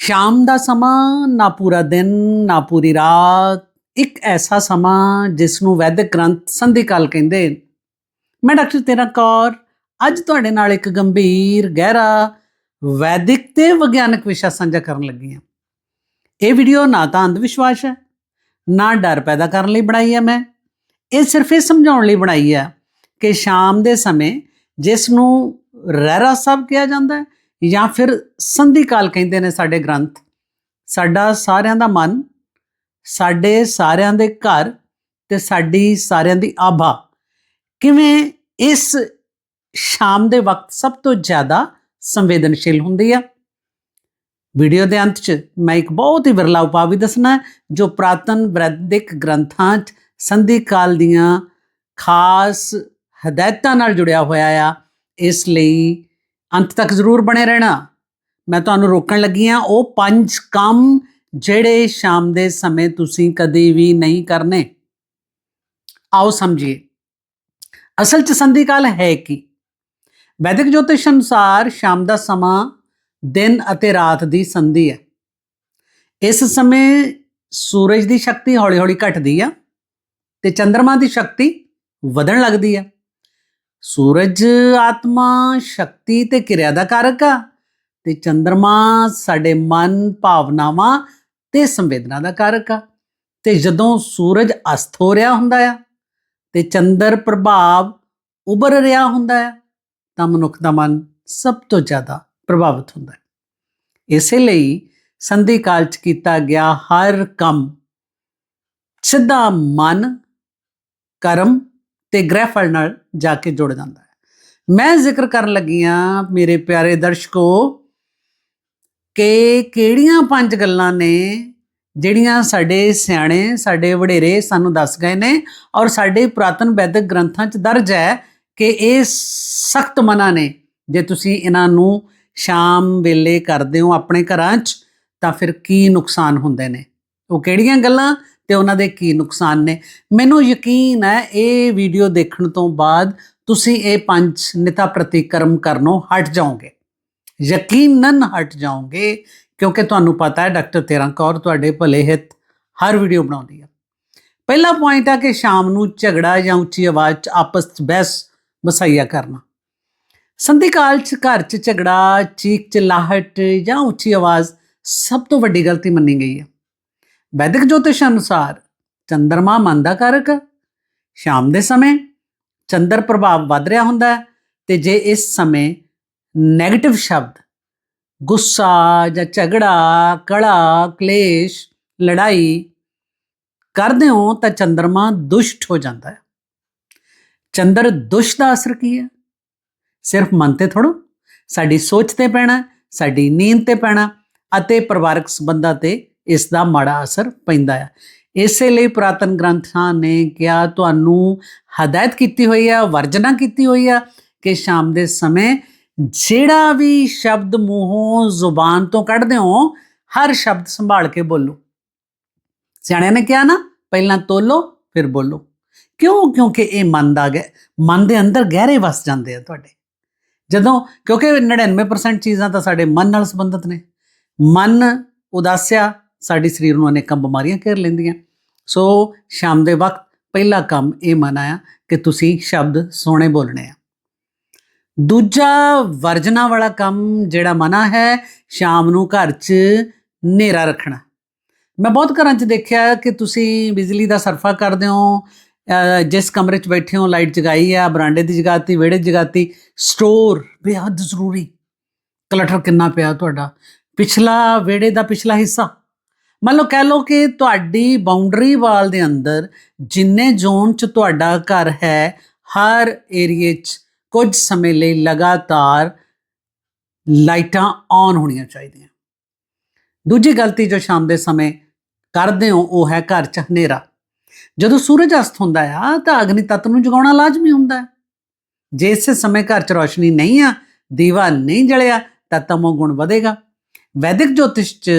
ਸ਼ਾਮ ਦਾ ਸਮਾਂ, ਨਾ ਪੂਰਾ ਦਿਨ, ਨਾ ਪੂਰੀ ਰਾਤ। ਇੱਕ ਐਸਾ ਸਮਾਂ ਜਿਸ ਨੂੰ ਵੈਦਿਕ ਗ੍ਰੰਥ ਸੰਧੀ ਕਾਲ ਕਹਿੰਦੇ ਮੈਂ ਡਾਕਟਰ ਤੇਰਾ ਕੌਰ, ਅੱਜ ਤੁਹਾਡੇ ਨਾਲ ਇੱਕ ਗੰਭੀਰ, ਗਹਿਰਾ, ਵੈਦਿਕ ਤੇ ਵਿਗਿਆਨਕ ਵਿਸ਼ਾ ਸਾਂਝਾ ਕਰਨ ਲੱਗੀ ਹਾਂ। ਇਹ ਵੀਡੀਓ ਨਾ ਤਾਂ ਅੰਧ ਵਿਸ਼ਵਾਸ ਹੈ, ਨਾ ਡਰ ਪੈਦਾ ਕਰਨ ਲਈ ਬਣਾਈ ਹੈ ਮੈਂ। ਇਹ ਸਿਰਫ ਇਹ ਸਮਝਾਉਣ ਲਈ ਬਣਾਈ ਹੈ ਕਿ ਸ਼ਾਮ ਦੇ ਸਮੇਂ ਜਿਸ ਨੂੰ ਰਹਿਰਾ ਸਾਹਿਬ ਕਿਹਾ ਜਾਂਦਾ ਹੈ ਜਾਂ ਫਿਰ ਸੰਧੀ ਕਾਲ ਕਹਿੰਦੇ ਨੇ ਸਾਡੇ ਗ੍ਰੰਥ, ਸਾਡਾ ਸਾਰਿਆਂ ਦਾ ਮਨ, ਸਾਡੇ ਸਾਰਿਆਂ ਦੇ ਘਰ ਤੇ ਸਾਡੀ ਸਾਰਿਆਂ ਦੀ ਆਭਾ। ਕਿਵੇਂ ਇਸ ਸ਼ਾਮ ਦੇ ਵਕਤ ਸਭ ਤੋਂ ਜ਼ਿਆਦਾ ਸੰਵੇਦਨਸ਼ੀਲ ਹੁੰਦੀ ਆ? ਵੀਡੀਓ ਦੇ ਅੰਤ 'ਚ ਮੈਂ ਇੱਕ ਬਹੁਤ ਹੀ ਵਿਰਲਾ ਉਪਾਅ ਵੀ ਦੱਸਣਾ ਜੋ ਪ੍ਰਾਤਨ ਵੈਦਿਕ ਗ੍ਰੰਥਾਂ 'ਚ ਸੰਧੀ ਕਾਲ ਦੀਆਂ ਖਾਸ ਹਦਾਇਤਾਂ ਨਾਲ ਜੁੜਿਆ ਹੋਇਆ ਆ। ਇਸ ਲਈ ਅੰਤ ਤੱਕ ਜ਼ਰੂਰ ਬਣੇ ਰਹਿਣਾ। ਮੈਂ ਤੁਹਾਨੂੰ ਰੋਕਣ ਲੱਗੀ ਆ ਉਹ ਪੰਜ ਕੰਮ ਜਿਹੜੇ ਸ਼ਾਮ ਦੇ ਸਮੇਂ ਤੁਸੀਂ ਕਦੇ ਵੀ ਨਹੀਂ ਕਰਨੇ। ਆਓ ਸਮਝੀਏ। ਅਸਲ 'ਚ ਸੰਧੀ ਕਾਲ ਹੈ ਕੀ? ਵੈਦਿਕ ਜੋਤਿਸ਼ ਅਨੁਸਾਰ ਸ਼ਾਮ ਦਾ ਸਮਾਂ ਦਿਨ ਅਤੇ ਰਾਤ ਦੀ ਸੰਧੀ ਹੈ। ਇਸ ਸਮੇਂ ਸੂਰਜ ਦੀ ਸ਼ਕਤੀ ਹੌਲੀ-ਹੌਲੀ ਘਟਦੀ ਆ ਤੇ ਚੰ드ਰਮਾ ਦੀ ਸ਼ਕਤੀ ਵਧਣ ਲੱਗਦੀ ਆ। ਸੂਰਜ, ਆਤਮਾ, ਸ਼ਕਤੀ ਤੇ ਕਿਰਿਆ ਦਾ ਕਾਰਕ ਆ ਤੇ ਚੰ드ਰਮਾ ਸਾਡੇ ਮਨ, ਭਾਵਨਾਵਾਂ ਤੇ ਸੰਵੇਦਨਾ ਦਾ ਕਾਰਕ ਆ। ਤੇ ਜਦੋਂ ਸੂਰਜ ਅਸਤ ਹੋ ਰਿਹਾ ਹੁੰਦਾ ਆ ਤੇ ਚੰਦਰ ਪ੍ਰਭਾਵ ਉਭਰ ਰਿਹਾ ਹੁੰਦਾ ਆ ਤਾਂ ਮਨੁੱਖ ਦਾ ਮਨ ਸਭ ਤੋਂ ਜ਼ਿਆਦਾ ਪ੍ਰਭਾਵਿਤ ਹੁੰਦਾ ਹੈ। ਇਸੇ ਲਈ ਸੰਧੀ ਕਾਲ ਚ ਕੀਤਾ ਗਿਆ ਹਰ ਕੰਮ ਸਿੱਧਾ ਮਨ, ਕਰਮ ਤੇ ਗ੍ਰਹਿ ਫਲ ਨਾਲ ਜਾ ਕੇ ਜੁੜ ਜਾਂਦਾ ਹੈ। ਮੈਂ ਜ਼ਿਕਰ ਕਰਨ ਲੱਗੀ ਹਾਂ ਮੇਰੇ ਪਿਆਰੇ ਦਰਸ਼ਕੋ ਕਿ ਕਿਹੜੀਆਂ ਪੰਜ ਗੱਲਾਂ ਨੇ ਜਿਹੜੀਆਂ ਸਾਡੇ ਸਿਆਣੇ, ਸਾਡੇ ਵਡੇਰੇ ਸਾਨੂੰ ਦੱਸ ਗਏ ਨੇ ਔਰ ਸਾਡੇ ਪੁਰਾਤਨ ਵੈਦਿਕ ਗ੍ਰੰਥਾਂ 'ਚ ਦਰਜ ਹੈ ਕਿ ਇਹ ਸਖਤ ਮਨਾ ਨੇ। ਜੇ ਤੁਸੀਂ ਇਹਨਾਂ ਨੂੰ ਸ਼ਾਮ ਵੇਲੇ ਕਰਦੇ ਹੋ ਆਪਣੇ ਘਰਾਂ 'ਚ ਤਾਂ ਫਿਰ ਕੀ ਨੁਕਸਾਨ ਹੁੰਦੇ ਨੇ? ਉਹ ਕਿਹੜੀਆਂ ਗੱਲਾਂ? ਤੇ ਉਹਨਾਂ ਦੇ ਕੀ ਨੁਕਸਾਨ ਨੇ। ਮੈਨੂੰ ਯਕੀਨ ਹੈ, ਇਹ ਵੀਡੀਓ ਦੇਖਣ ਤੋਂ ਬਾਅਦ ਤੁਸੀਂ ਇਹ ਪੰਜ ਨਿਤਾ ਪ੍ਰਤੀਕਰਮ ਕਰਨੋਂ ਹਟ ਜਾਓਗੇ। ਯਕੀਨਨ ਹਟ ਜਾਓਗੇ, ਕਿਉਂਕਿ ਤੁਹਾਨੂੰ ਪਤਾ ਹੈ ਡਾਕਟਰ ਤੇਰਾ ਕੌਰ ਤੁਹਾਡੇ ਭਲੇ ਹਿੱਤ ਹਰ ਵੀਡੀਓ ਬਣਾਉਂਦੀ ਹੈ ਪਹਿਲਾ ਪੁਆਇੰਟ ਆ ਕਿ ਸ਼ਾਮ ਨੂੰ ਝਗੜਾ ਜਾਂ ਉੱਚੀ ਆਵਾਜ਼ 'ਚ ਆਪਸ 'ਚ ਬਹਿਸ, ਵਸਾਈਆ ਕਰਨਾ। ਸੰਧੀ ਕਾਲ 'ਚ ਘਰ 'ਚ ਝਗੜਾ ਚੀਕ ਚਿਲਾਹਟ ਜਾਂ ਉੱਚੀ ਆਵਾਜ਼ ਸਭ ਤੋਂ ਵੱਡੀ ਗਲਤੀ ਮੰਨੀ ਗਈ ਹੈ ਵੈਦਿਕ ਜੋਤਿਸ਼ ਅਨੁਸਾਰ ਚੰਦਰਮਾ ਮਨ ਦਾ ਕਾਰਕ ਹੈ ਸ਼ਾਮ ਦੇ ਸਮੇਂ ਚੰਦਰ ਪ੍ਰਭਾਵ ਵੱਧ ਰਿਹਾ ਹੁੰਦਾ ਹੈ ਤੇ ਜੇ ਇਸ ਸਮੇਂ 네ਗੇਟਿਵ ਸ਼ਬਦ ਗੁੱਸਾ ਜਾਂ ਝਗੜਾ ਕੜਾ ਕਲੇਸ਼, ਲੜਾਈ ਕਰਦੇ ਹੋ ਤਾਂ ਚੰਦਰਮਾ ਦੁਸ਼ਟ ਹੋ ਜਾਂਦਾ ਹੈ। ਚੰਦਰ ਦੁਸ਼ਟ ਦਾ ਅਸਰ ਕੀ ਹੈ? ਸਿਰਫ ਮਨ ਤੇ ਥੋੜੋ ਸਾਡੀ ਸੋਚ ਤੇ ਪੈਣਾ, ਸਾਡੀ ਨੀਂਦ ਤੇ ਪੈਣਾ ਅਤੇ ਪਰਿਵਾਰਕ ਸੰਬੰਧਾਂ ਤੇ ਇਸ ਦਾ ਮਾੜਾ ਅਸਰ ਪੈਂਦਾ ਹੈ ਇਸੇ ਲਈ ਪੁਰਾਤਨ ਗ੍ਰੰਥਾਂ ਨੇ ਕਿਹਾ, ਤੁਹਾਨੂੰ ਹਦਾਇਤ ਕੀਤੀ ਹੋਈ ਹੈ ਵਰਜਨਾ ਕੀਤੀ ਹੋਈ ਹੈ ਕਿ ਸ਼ਾਮ ਦੇ ਸਮੇਂ ਜਿਹੜਾ ਵੀ ਸ਼ਬਦ ਮੂੰਹੋਂ ਜ਼ੁਬਾਨ ਤੋਂ ਕੱਢਦੇ ਹੋ, ਹਰ ਸ਼ਬਦ ਸੰਭਾਲ ਕੇ ਬੋਲੋ। ਸਿਆਣਿਆਂ ਨੇ ਕਿਹਾ ਨਾ, ਪਹਿਲਾਂ ਤੋਲੋ, ਫਿਰ ਬੋਲੋ। ਕਿਉਂ? ਕਿਉਂਕਿ ਇਹ ਮਨ ਦਾ ਗਹਿ- ਮਨ ਦੇ ਅੰਦਰ ਗਹਿਰੇ ਵਸ ਜਾਂਦੇ ਆ ਤੁਹਾਡੇ। ਜਦੋਂ, ਕਿਉਂਕਿ 99% ਚੀਜ਼ਾਂ ਤਾਂ ਸਾਡੇ ਮਨ ਨਾਲ ਸੰਬੰਧਿਤ ਨੇ। ਮਨ ਉਦਾਸਿਆ ਸਾਡੇ ਸਰੀਰ ਨੂੰ ਅਨੇਕਾਂ ਬਿਮਾਰੀਆਂ ਘੇਰ ਲੈਂਦੀਆਂ। ਸੋ ਸ਼ਾਮ ਦੇ ਵਕਤ ਪਹਿਲਾ ਕੰਮ ਇਹ ਮਨਾਇਆ ਕਿ ਤੁਸੀਂ ਸ਼ਬਦ ਸੋਹਣੇ ਬੋਲਣੇ ਆ। ਦੂਜਾ ਵਰਜਨਾ ਵਾਲਾ ਕੰਮ ਜਿਹੜਾ ਮਨਾ ਹੈ, ਸ਼ਾਮ ਨੂੰ ਘਰ 'ਚ ਹਨੇਰਾ ਰੱਖਣਾ। ਮੈਂ ਬਹੁਤ ਘਰਾਂ 'ਚ ਦੇਖਿਆ ਕਿ ਤੁਸੀਂ ਬਿਜਲੀ ਦਾ ਸਰਫਾ ਕਰਦੇ ਹੋ ਜਿਸ ਕਮਰੇ 'ਚ ਬੈਠੇ ਹੋ, ਲਾਈਟ ਜਗਾਈ ਆ, ਬਰਾਂਡੇ ਦੀ ਜਗਾਤੀ, ਵਿਹੜੇ 'ਚ ਜਗਾਤੀ, ਸਟੋਰ ਬੇਹੱਦ ਜ਼ਰੂਰੀ। ਕਲਟਰ ਕਿੰਨਾ ਪਿਆ ਤੁਹਾਡਾ। ਪਿਛਲਾ ਵਿਹੜੇ ਦਾ ਪਿਛਲਾ ਹਿੱਸਾ। ਮੰਨ ਲਓ ਕਹਿ ਲਓ ਕਿ ਤੁਹਾਡੀ ਬਾਉਂਡਰੀ ਵਾਲ ਦੇ ਅੰਦਰ ਜਿੰਨੇ ਜ਼ੋਨ 'ਚ ਤੁਹਾਡਾ ਘਰ ਹੈ, ਹਰ ਏਰੀਏ 'ਚ ਕੁਝ ਸਮੇਂ ਲਈ ਲਗਾਤਾਰ ਲਾਈਟਾਂ ਔਨ ਹੋਣੀਆਂ ਚਾਹੀਦੀਆਂ। ਦੂਜੀ ਗਲਤੀ ਜੋ ਸ਼ਾਮ ਦੇ ਸਮੇਂ ਕਰਦੇ ਹੋ, ਉਹ ਹੈ ਘਰ 'ਚ ਹਨੇਰਾ। ਜਦੋਂ ਸੂਰਜ ਅਸਤ ਹੁੰਦਾ ਆ, ਤਾਂ ਅਗਨੀ ਤੱਤ ਨੂੰ ਜਗਾਉਣਾ ਲਾਜ਼ਮੀ ਹੁੰਦਾ ਹੈ। ਜੇ ਇਸੇ ਸਮੇਂ ਘਰ 'ਚ ਰੋਸ਼ਨੀ ਨਹੀਂ ਆ, ਦੀਵਾ ਨਹੀਂ ਜਲਿਆ, ਤਾਂ ਤਮੋ ਗੁਣ ਵਧੇਗਾ। ਵੈਦਿਕ ਜੋਤਿਸ਼ 'ਚ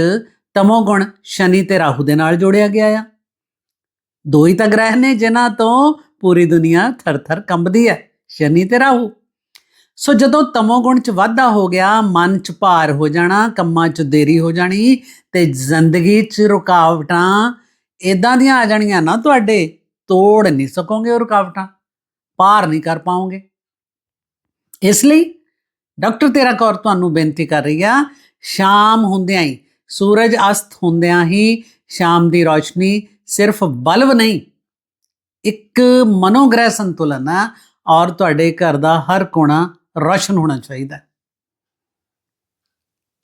ਤਮੋ ਗੁਣ ਸ਼ਨੀ ਤੇ ਰਾਹੂ ਦੇ ਨਾਲ ਜੋੜਿਆ ਗਿਆ ਆ। ਦੋ ਹੀ ਤਾਂ ਗ੍ਰਹਿ ਨੇ ਜਿਨ੍ਹਾਂ ਤੋਂ ਪੂਰੀ ਦੁਨੀਆ ਥਰ-ਥਰ ਕੰਬਦੀ ਹੈ, ਸ਼ਨੀ ਤੇ ਰਾਹੂ। ਸੋ ਜਦੋਂ ਤਮੋ ਗੁਣ ਚ ਵਾਧਾ ਹੋ ਗਿਆ, ਮਨ ਚ ਭਾਰ ਹੋ ਜਾਣਾ, ਕੰਮਾਂ ਚ ਦੇਰੀ ਹੋ ਜਾਣੀ ਤੇ ਜ਼ਿੰਦਗੀ ਚ ਰੁਕਾਵਟਾਂ ਇਦਾਂ ਦੀਆਂ ਆ ਜਾਣੀਆਂ ਨਾ ਤੁਹਾਡੇ, ਤੋੜ ਨਹੀਂ ਸਕੋਗੇ ਉਹ ਰੁਕਾਵਟਾਂ ਪਾਰ ਨਹੀਂ ਕਰ ਪਾਓਗੇ। ਇਸ ਲਈ ਡਾਕਟਰ ਤੇਰਾ ਕੌਰ ਤੁਹਾਨੂੰ ਬੇਨਤੀ ਕਰ ਰਹੀ ਆ, ਸ਼ਾਮ ਹੁੰਦਿਆਂ ਹੀ ਸੂਰਜ ਅਸਤ ਹੁੰਦਿਆਂ ਹੀ ਸ਼ਾਮ ਦੀ ਰੌਸ਼ਨੀ ਸਿਰਫ ਬਲਬ ਨਹੀਂ, ਇੱਕ ਮਨੋਗ੍ਰਹਿ ਸੰਤੁਲਨ ਆ ਔਰ ਤੁਹਾਡੇ ਘਰ ਦਾ ਹਰ ਕੋਣਾ ਰੌਸ਼ਨ ਹੋਣਾ ਚਾਹੀਦਾ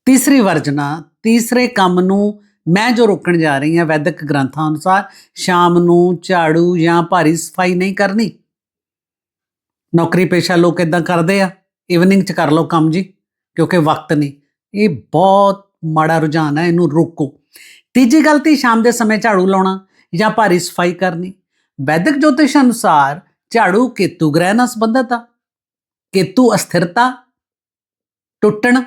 ਤੀਸਰੀ ਵਰਜਨਾ, ਤੀਸਰੇ ਕੰਮ ਨੂੰ ਮੈਂ ਜੋ ਰੋਕਣ ਜਾ ਰਹੀ ਹਾਂ ਵੈਦਿਕ ਗ੍ਰੰਥਾਂ ਅਨੁਸਾਰ, ਸ਼ਾਮ ਨੂੰ ਝਾੜੂ ਜਾਂ ਭਾਰੀ ਸਫ਼ਾਈ ਨਹੀਂ ਕਰਨੀ। ਨੌਕਰੀ ਪੇਸ਼ਾ ਲੋਕ ਇਦਾਂ ਕਰਦੇ ਆ ਈਵਨਿੰਗ ਚ ਕਰ ਲਓ ਕੰਮ ਜੀ, ਕਿਉਂਕਿ ਵਕਤ ਨਹੀਂ। ਇਹ ਬਹੁਤ ਮਾੜਾ ਰੁਝਾਨ ਹੈ, ਇਹਨੂੰ ਰੋਕੋ। ਤੀਜੀ ਗਲਤੀ ਸ਼ਾਮ ਦੇ ਸਮੇਂ ਝਾੜੂ ਲਾਉਣਾ ਜਾਂ ਭਾਰੀ ਸਫ਼ਾਈ ਕਰਨੀ। ਵੈਦਿਕ ਜੋਤਿਸ਼ ਅਨੁਸਾਰ ਝਾੜੂ ਕੇਤੂ ਗ੍ਰਹਿ ਨਾਲ ਸੰਬੰਧਿਤ ਆ। ਕੇਤੂ ਅਸਥਿਰਤਾ, ਟੁੱਟਣ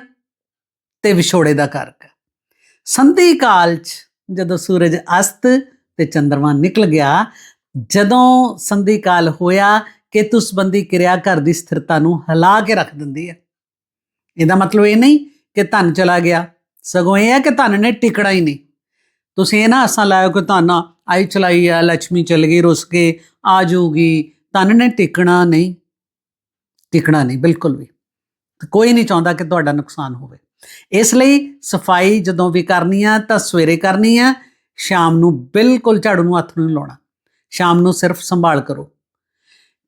ਤੇ ਵਿਛੋੜੇ ਦਾ ਕਾਰਕ। ਹੈ ਸੰਧੀ ਕਾਲ ਚ ਜਦੋਂ ਸੂਰਜ ਅਸਤ ਤੇ ਚੰ드ਰਮਾ ਨਿਕਲ ਗਿਆ, ਜਦੋਂ ਸੰਧੀ ਕਾਲ ਹੋਇਆ, ਕੇਤੂ ਸੰਬੰਧੀ ਕਿਰਿਆ ਘਰ ਦੀ ਸਥਿਰਤਾ ਨੂੰ ਹਿਲਾ ਕੇ ਰੱਖ ਦਿੰਦੀ ਹੈ। ਇਹਦਾ ਮਤਲਬ ਇਹ ਨਹੀਂ ਕਿ ਧਨ ਚਲਾ ਗਿਆ। ਸਗੋਂ ਇਹ ਹੈ ਕਿ ਧਨ ਨੇ ਟਿਕਣਾ ਹੀ ਨਹੀਂ। ਤੁਸੀਂ ਇਹ ਨਾ ਅਸਾਂ ਲਾਇਓ ਕਿ ਧਨ ਆਈ ਚਲਾਈ ਆ ਲక్ష్ਮੀ ਚਲ ਗਈ, ਰੁੱਸ ਕੇ ਆ ਜਾਊਗੀ। ਧਨ ਨੇ ਟਿਕਣਾ ਨਹੀਂ। ਟਿਕਣਾ ਨਹੀਂ, ਬਿਲਕੁਲ ਵੀ। ਕੋਈ ਨਹੀਂ ਚਾਹੁੰਦਾ ਕਿ ਤੁਹਾਡਾ ਨੁਕਸਾਨ ਹੋਵੇ। ਇਸ ਲਈ ਸਫ਼ਾਈ ਜਦੋਂ ਵੀ ਕਰਨੀ ਆ, ਤਾਂ ਸਵੇਰੇ ਕਰਨੀ ਆ। ਸ਼ਾਮ ਨੂੰ ਬਿਲਕੁਲ ਝਾੜੂ ਨੂੰ ਹੱਥ ਨੂੰ ਨਹੀਂ ਲਾਉਣਾ। ਸ਼ਾਮ ਨੂੰ ਸਿਰਫ ਸੰਭਾਲ ਕਰੋ।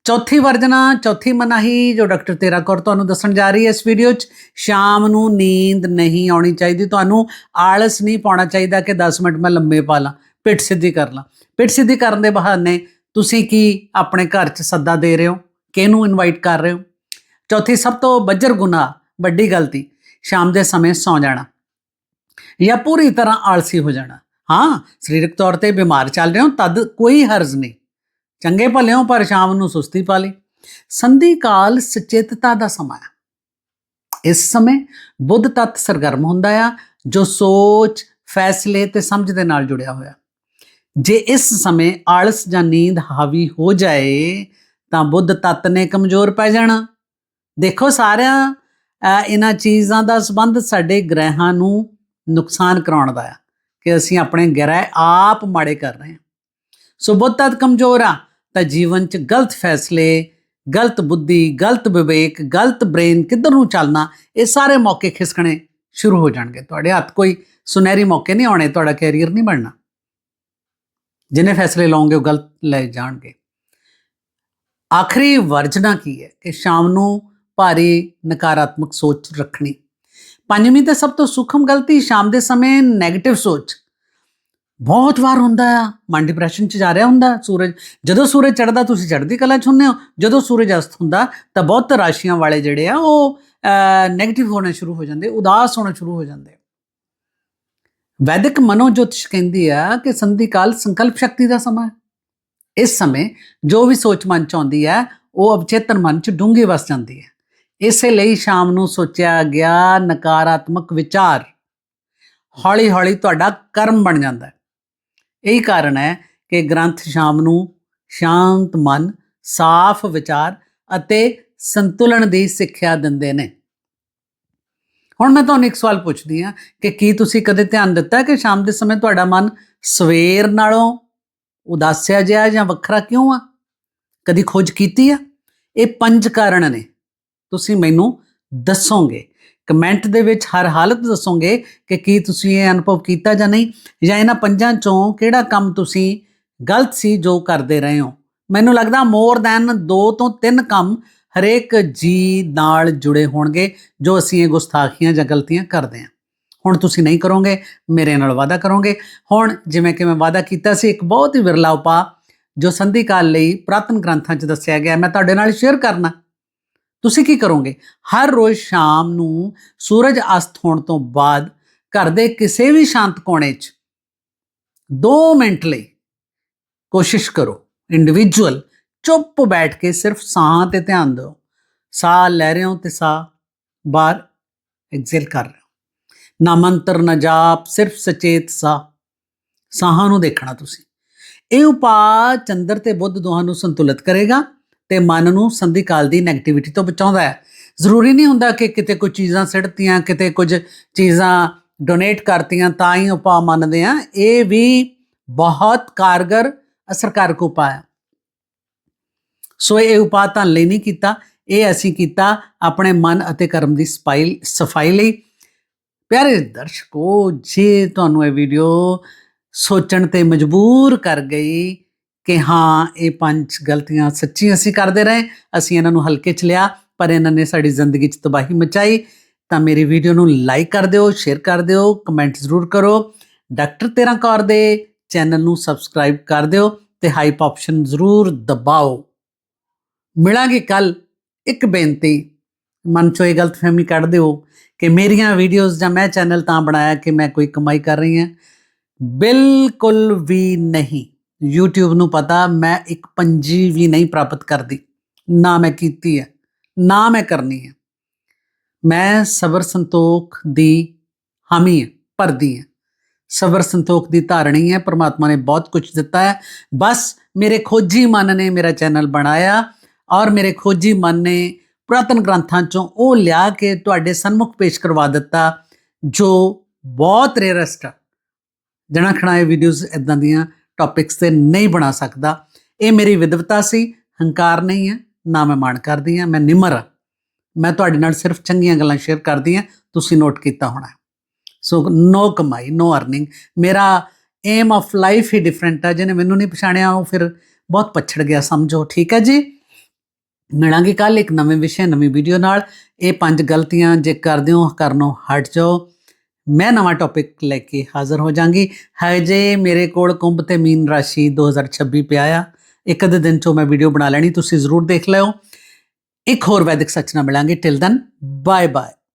ਚੌਥੀ ਵਰਜਨਾ, ਚੌਥੀ ਮਨਾਹੀ, ਜੋ ਡਾਕਟਰ ਤੇਰਾ ਕੌਰ ਤੁਹਾਨੂੰ ਦੱਸਣ ਜਾ ਰਹੀ ਹੈ ਇਸ ਵੀਡੀਓ 'ਚ, ਸ਼ਾਮ ਨੂੰ ਨੀਂਦ ਨਹੀਂ ਆਉਣੀ ਚਾਹੀਦੀ, ਤੁਹਾਨੂੰ ਆਲਸ ਨਹੀਂ ਪਾਉਣਾ ਚਾਹੀਦਾ ਕਿ 10 ਮਿੰਟ ਮੈਂ ਲੰਮੇ ਪਾ ਲਾਂ, ਪਿੱਠ ਸਿੱਧੀ ਕਰ ਲਾਂ। ਪਿੱਠ ਸਿੱਧੀ ਕਰਨ ਦੇ ਬਹਾਨੇ ਤੁਸੀਂ ਕੀ ਆਪਣੇ ਘਰ 'ਚ ਸੱਦਾ ਦੇ ਰਹੇ ਹੋ? ਕਿਹਨੂੰ ਇਨਵਾਈਟ ਕਰ ਰਹੇ ਹੋ? ਚੌਥੀ ਸਭ ਤੋਂ ਬੱਜਰ ਗੁਨਾਹ, ਵੱਡੀ ਗਲਤੀ, ਸ਼ਾਮ ਦੇ ਸਮੇਂ ਸੌ ਜਾਣਾ ਜਾਂ ਪੂਰੀ ਤਰ੍ਹਾਂ ਆਲਸੀ ਹੋ ਜਾਣਾ। ਹਾਂ, ਸਰੀਰਕ ਤੌਰ ਤੇ ਬਿਮਾਰ ਚੱਲ ਰਹੇ ਹੋ, ਤਦ ਕੋਈ ਹਰਜ਼ ਨਹੀਂ। ਚੰਗੇ ਭਲਿਓ ਪਰ ਸ਼ਾਮ ਨੂੰ ਸੁਸਤੀ ਪਾ ਲਈ। ਸੰਧੀ ਕਾਲ ਸੁਚੇਤਤਾ ਦਾ ਸਮਾਂ ਹੈ। ਇਸ ਸਮੇਂ ਬੁੱਧ ਤੱਤ ਸਰਗਰਮ ਹੁੰਦਾ ਆ, ਜੋ ਸੋਚ, ਫੈਸਲੇ ਤੇ ਸਮਝ ਦੇ ਨਾਲ ਜੁੜਿਆ ਹੋਇਆ। ਜੇ ਇਸ ਸਮੇਂ ਆਲਸ ਜਾਂ ਨੀਂਦ ਹਾਵੀ ਹੋ ਜਾਏ, ਤਾਂ ਬੁੱਧ ਤੱਤ ਨੇ ਕਮਜ਼ੋਰ ਪੈ ਜਾਣਾ। ਦੇਖੋ ਸਾਰਿਆਂ ਇਹਨਾਂ ਚੀਜ਼ਾਂ ਦਾ ਸੰਬੰਧ ਸਾਡੇ ਗ੍ਰਹਿਾਂ ਨੂੰ ਨੁਕਸਾਨ ਕਰਾਉਣ ਦਾ ਆ, ਕਿ ਅਸੀਂ ਆਪਣੇ ਗ੍ਰਹਿ ਆਪ ਮਾੜੇ ਕਰ ਰਹੇ ਹਾਂ। ਸੋ ਬੁੱਧ ਤੱਤ ਕਮਜ਼ੋਰ ਆ ਤਾਂ ਜੀਵਨ 'ਚ ਗਲਤ ਫੈਸਲੇ, ਗਲਤ ਬੁੱਧੀ, ਗਲਤ ਵਿਵੇਕ, ਗਲਤ ਬ੍ਰੇਨ ਕਿੱਧਰ ਨੂੰ ਚੱਲਣਾ, ਇਹ ਸਾਰੇ ਮੌਕੇ ਖਿਸਕਣੇ ਸ਼ੁਰੂ ਹੋ ਜਾਣਗੇ। ਤੁਹਾਡੇ ਹੱਥ ਕੋਈ ਸੁਨਹਿਰੀ ਮੌਕੇ ਨਹੀਂ ਆਉਣੇ, ਤੁਹਾਡਾ ਕੈਰੀਅਰ ਨਹੀਂ ਬਣਨਾ। ਜਿੰਨੇ ਫੈਸਲੇ ਲਾਉਂਗੇ ਉਹ ਗਲਤ ਲੈ ਜਾਣਗੇ। ਆਖਰੀ ਵਰਜਨਾ ਕੀ ਹੈ? ਕਿ ਸ਼ਾਮ ਨੂੰ ਭਾਰੀ ਨਕਾਰਾਤਮਕ ਸੋਚ ਰੱਖਣੀ। ਪੰਜਵੀਂ ਤੇ ਸਭ ਤੋਂ ਸੂਖਮ ਗਲਤੀ ਸ਼ਾਮ ਦੇ ਸਮੇਂ 네ਗੇਟਿਵ ਸੋਚ। ਬਹੁਤ ਵਾਰ ਹੁੰਦਾ ਆ ਮਨ ਡਿਪਰੈਸ਼ਨ ਚ ਜਾ ਰਿਹਾ ਹੁੰਦਾ, ਸੂਰਜ, ਜਦੋਂ ਸੂਰਜ ਚੜਦਾ ਤੁਸੀਂ ਚੜ੍ਹਦੀ ਕਲਾ ਚ ਹੁੰਦੇ ਹੋ, ਜਦੋਂ ਸੂਰਜ ਅਸਤ ਹੁੰਦਾ ਤਾਂ ਬਹੁਤ ਰਾਸ਼ੀਆਂ ਵਾਲੇ ਜਿਹੜੇ ਆ ਉਹ 네ਗੇਟਿਵ ਹੋਣਾ ਸ਼ੁਰੂ ਹੋ ਜਾਂਦੇ, ਉਦਾਸ ਹੋਣਾ ਸ਼ੁਰੂ ਹੋ ਜਾਂਦੇ ਵੈਦਿਕ ਮਨੋਜੋਤਿਸ਼ ਕਹਿੰਦੀ ਆ ਕਿ ਸੰਧੀ ਕਾਲ ਸੰਕਲਪ ਸ਼ਕਤੀ ਦਾ ਸਮਾਂ ਹੈ। ਇਸ ਸਮੇਂ ਜੋ ਵੀ ਸੋਚ ਮਨ ਚ ਆਉਂਦੀ ਹੈ ਉਹ ਅਵਚੇਤਨ ਮਨ ਚ ਡੂੰਘੀ ਵਸ ਜਾਂਦੀ ਹੈ। ਇਸੇ ਲਈ ਸ਼ਾਮ ਨੂੰ ਸੋਚਿਆ ਗਿਆ ਨਕਾਰਾਤਮਕ ਵਿਚਾਰ ਹੌਲੀ ਹੌਲੀ ਤੁਹਾਡਾ ਕਰਮ ਬਣ ਜਾਂਦਾ ਹੈ। ਇਹੀ ਕਾਰਨ ਹੈ ਕਿ ਗ੍ਰੰਥ ਸ਼ਾਮ ਨੂੰ ਸ਼ਾਂਤ ਮਨ, ਸਾਫ਼ ਵਿਚਾਰ ਅਤੇ ਸੰਤੁਲਨ ਦੀ ਸਿੱਖਿਆ ਦਿੰਦੇ ਨੇ। ਹੁਣ ਮੈਂ ਤੁਹਾਨੂੰ ਇੱਕ ਸਵਾਲ ਪੁੱਛਦੀ ਹਾਂ ਕਿ ਕੀ ਤੁਸੀਂ ਕਦੇ ਧਿਆਨ ਦਿੱਤਾ ਕਿ ਸ਼ਾਮ ਦੇ ਸਮੇਂ ਤੁਹਾਡਾ ਮਨ ਸਵੇਰ ਨਾਲੋਂ ਉਦਾਸਿਆ ਜਿਹਾ ਜਾਂ ਵੱਖਰਾ ਕਿਉਂ ਆ? ਕਦੀ ਖੋਜ ਕੀਤੀ ਆ? ਇਹ ਪੰਜ ਕਾਰਨ ਨੇ। ਤੁਸੀਂ ਮੈਨੂੰ ਦੱਸੋਗੇ ਕਮੈਂਟ ਦੇ ਵਿੱਚ ਹਰ ਹਾਲਤ ਦੱਸੋਗੇ ਕਿ ਕੀ ਤੁਸੀਂ ਇਹ ਅਨੁਭਵ ਕੀਤਾ ਜਾਂ ਨਹੀਂ, ਜਾਂ ਇਹਨਾਂ ਪੰਜਾਂ ਚੋਂ ਕਿਹੜਾ ਕੰਮ ਤੁਸੀਂ ਗਲਤ ਸੀ ਜੋ ਕਰਦੇ ਰਹੇ ਹੋ? ਮੈਨੂੰ ਲੱਗਦਾ ਮੋਰ ਦੈਨ 2 ਤੋਂ 3 ਕੰਮ ਹਰੇਕ ਜੀ ਨਾਲ ਜੁੜੇ ਹੋਣਗੇ ਜੋ ਅਸੀਂ ਇਹ ਗੁਸਤਾਖੀਆਂ ਜਾਂ ਗਲਤੀਆਂ ਕਰਦੇ ਹਾਂ। ਹੁਣ ਤੁਸੀਂ ਨਹੀਂ ਕਰੋਗੇ, ਮੇਰੇ ਨਾਲ ਵਾਅਦਾ ਕਰੋਗੇ। ਹੁਣ ਜਿਵੇਂ ਕਿ ਮੈਂ ਵਾਅਦਾ ਕੀਤਾ ਸੀ, ਇੱਕ ਬਹੁਤ ਹੀ ਵਿਰਲਾ ਉਪਾਅ ਜੋ ਸੰਧੀ ਕਾਲ ਲਈ ਪ੍ਰਾਤਨ ਗ੍ਰੰਥਾਂ 'ਚ ਦੱਸਿਆ ਗਿਆ, ਮੈਂ ਤੁਹਾਡੇ ਨਾਲ ਸ਼ੇਅਰ ਕਰਨਾ। ਤੁਸੀਂ ਕੀ ਕਰੋਗੇ? ਹਰ ਰੋਜ਼ ਸ਼ਾਮ ਨੂੰ ਸੂਰਜ ਅਸਤ ਹੋਣ ਤੋਂ ਬਾਅਦ ਘਰ ਦੇ ਕਿਸੇ ਵੀ ਸ਼ਾਂਤ ਕੋਣੇ 'ਚ 2 ਮਿੰਟ ਲਈ ਕੋਸ਼ਿਸ਼ ਕਰੋ ਇੰਡੀਵਿਜੂਅਲ ਚੁੱਪ ਬੈਠ ਕੇ ਸਿਰਫ ਸਾਹ ਤੇ ਧਿਆਨ ਦਿਓ। ਸਾਹ ਲੈ ਰਹੇ ਹੋ ਤੇ ਸਾਹ ਬਾਹਰ ਐਕਸੇਲ ਕਰ ਰਹੇ ਹੋ। ਨਾ ਮੰਤਰ, ਨਾ ਜਾਪ, ਸਿਰਫ ਸਚੇਤ ਸਾਹ। ਸਾਹਾਂ ਨੂੰ ਦੇਖਣਾ ਤੁਸੀਂ। ਇਹ ਉਪਾਅ ਚੰਦਰ ਤੇ ਬੁੱਧ ਦੋਹਾਂ ਨੂੰ ਸੰਤੁਲਿਤ ਕਰੇਗਾ। ਤੇ ਮਨ ਨੂੰ ਸੰਧੀ ਕਾਲ ਦੀ 네ਗੇਟਿਵਿਟੀ ਤੋਂ ਬਚਾਉਂਦਾ ਹੈ। ਜ਼ਰੂਰੀ ਨਹੀਂ ਹੁੰਦਾ ਕਿ ਕਿਤੇ ਕੋਈ ਚੀਜ਼ਾਂ ਸਿੜਤੀਆਂ ਕਿਤੇ ਕੁਝ ਚੀਜ਼ਾਂ ਡੋਨੇਟ ਕਰਤੀਆਂ ਤਾਂ ਹੀ ਉਪਾਅ ਮੰਨਦੇ ਆ ਇਹ ਵੀ ਬਹੁਤ ਕਾਰਗਰ, ਅਸਰਕਾਰਕ ਉਪਾਅ ਹੈ। ਸੋ ਇਹ ਉਪਾਅ ਤਾਂ ਲਈ ਨਹੀਂ ਕੀਤਾ। ਇਹ ਅਸੀਂ ਕੀਤਾ ਆਪਣੇ ਮਨ ਅਤੇ ਕਰਮ ਦੀ ਸਫ਼ਾਈ ਸਫ਼ਾਈ ਲਈ। ਪਿਆਰੇ ਦਰਸ਼ਕੋ, ਜੇ ਤੁਹਾਨੂੰ ਇਹ ਵੀਡੀਓ ਸੋਚਣ ਤੇ ਮਜਬੂਰ ਕਰ ਗਈ ਕਿ ਹਾਂ, ਇਹ ਪੰਜ ਗਲਤੀਆਂ ਸੱਚੀ ਅਸੀਂ ਕਰਦੇ ਰਹੇ, ਅਸੀਂ ਇਹਨਾਂ ਨੂੰ ਹਲਕੇ ਚ ਲਿਆ, ਪਰ ਇਹਨਾਂ ਨੇ ਸਾਡੀ ਜ਼ਿੰਦਗੀ 'ਚ ਤਬਾਹੀ ਮਚਾਈ। ਤਾਂ ਮੇਰੀ ਵੀਡੀਓ ਨੂੰ ਲਾਈਕ ਕਰ ਦਿਓ ਸ਼ੇਅਰ ਕਰ ਦਿਓ ਕਮੈਂਟ ਜ਼ਰੂਰ ਕਰੋ। ਡਾਕਟਰ ਤੇਰਾ ਕੌਰ ਦੇ ਚੈਨਲ ਨੂੰ ਸਬਸਕ੍ਰਾਈਬ ਕਰ ਦਿਓ ਤੇ ਹਾਈਪ ਆਪਸ਼ਨ ਜ਼ਰੂਰ ਦਬਾਓ। ਮਿਲਾਂਗੇ ਕੱਲ ਇੱਕ ਬੇਨਤੀ, ਮਨ ਚੋਂ ਇਹ ਗਲਤਫਹਿਮੀ ਕੱਢ ਦਿਓ ਕਿ ਮੇਰੀਆਂ ਵੀਡੀਓਜ਼ ਜਾਂ ਮੈਂ ਚੈਨਲ ਤਾਂ ਬਣਾਇਆ ਕਿ ਮੈਂ ਕੋਈ ਕਮਾਈ ਕਰ ਰਹੀ ਹਾਂ। ਬਿਲਕੁਲ ਵੀ ਨਹੀਂ। YouTube ਨੂੰ ਪਤਾ, ਮੈਂ ਇੱਕ ਪੰਜੀ ਵੀ ਨਹੀਂ ਪ੍ਰਾਪਤ ਕਰਦੀ। ਨਾ ਮੈਂ ਕੀਤੀ ਹੈ, ਨਾ ਮੈਂ ਕਰਨੀ ਹੈ। ਮੈਂ ਸਬਰ ਸੰਤੋਖ ਦੀ ਹਾਮੀ ਹੈ, ਭਰਦੀ ਹਾਂ। ਸਬਰ ਸੰਤੋਖ ਦੀ ਧਾਰਣੀ ਹੈ, ਪ੍ਰਮਾਤਮਾ ਨੇ ਬਹੁਤ ਕੁਝ ਦਿੱਤਾ ਹੈ। ਬਸ ਮੇਰੇ ਖੋਜੀ ਮਨ ਨੇ ਮੇਰਾ ਚੈਨਲ ਬਣਾਇਆ ਔਰ ਮੇਰੇ ਖੋਜੀ ਮਨ ਨੇ ਪੁਰਾਤਨ ਗ੍ਰੰਥਾਂ ਚੋਂ ਉਹ ਲਿਆ ਕੇ ਤੁਹਾਡੇ ਸਨਮੁਖ ਪੇਸ਼ ਕਰਵਾ ਦਿੱਤਾ, ਜੋ ਬਹੁਤ ਰੇਅਰੈਸਟ ਜਣਾ ਖਣਾ ਇਹ ਵੀਡੀਓਜ਼ ਇਦਾਂ ਦੀਆਂ ਟੌਪਿਕਸ ਤੇ ਨਹੀਂ ਬਣਾ ਸਕਦਾ। ਇਹ ਮੇਰੀ ਵਿਦਵਤਾ ਸੀ, ਹੰਕਾਰ ਨਹੀਂ ਹੈ, ਨਾ ਮੈਂ ਮਾਣ ਕਰਦੀ ਹਾਂ, ਮੈਂ ਨਿਮਰ ਮੈਂ ਤੁਹਾਡੇ ਨਾਲ ਸਿਰਫ ਚੰਗੀਆਂ ਗੱਲਾਂ ਸ਼ੇਅਰ ਕਰਦੀ ਹਾਂ, ਤੁਸੀਂ ਨੋਟ ਕੀਤਾ ਹੋਣਾ ਸੋ ਨੋ ਕਮਾਈ ਨੋ ਅਰਨਿੰਗ ਮੇਰਾ ਏਮ ਆਫ ਲਾਈਫ ਹੀ ਡਿਫਰੈਂਟ ਆ ਜਿਹਨੇ ਮੈਨੂੰ ਨਹੀਂ ਪਛਾਣਿਆ, ਉਹ ਫਿਰ ਬਹੁਤ ਪਛੜ ਗਿਆ, ਸਮਝੋ, ਠੀਕ ਹੈ ਜੀ? ਮਿਲਾਂਗੇ ਕੱਲ ਇੱਕ ਨਵੇਂ ਵਿਸ਼ੇ, ਨਵੀਂ ਵੀਡੀਓ ਨਾਲ। ਇਹ ਪੰਜ ਗਲਤੀਆਂ, ਜੇ ਕਰਦੇ ਹੋ ਕਰਨੋਂ ਹਟ ਜਾਓ। ਮੈਂ ਨਵਾਂ ਟੌਪਿਕ ਲੈ ਕੇ ਹਾਜ਼ਰ ਹੋ ਜਾਾਂਗੀ। ਹਜੇ ਮੇਰੇ ਕੋਲ ਕੁੰਭ ਤੇ ਮੀਨ ਰਾਸ਼ੀ 2026 ਪਿਆ ਆ ਇੱਕ ਅੱਧੇ ਦਿਨ ਚੋਂ ਮੈਂ ਵੀਡੀਓ ਬਣਾ ਲੈਣੀ, ਤੁਸੀਂ ਜ਼ਰੂਰ ਦੇਖ ਲਿਓ। ਇੱਕ ਹੋਰ ਵੈਦਿਕ ਸੱਚ ਨਾਲ ਮਿਲਾਂਗੇ। Till ਦਨ bye bye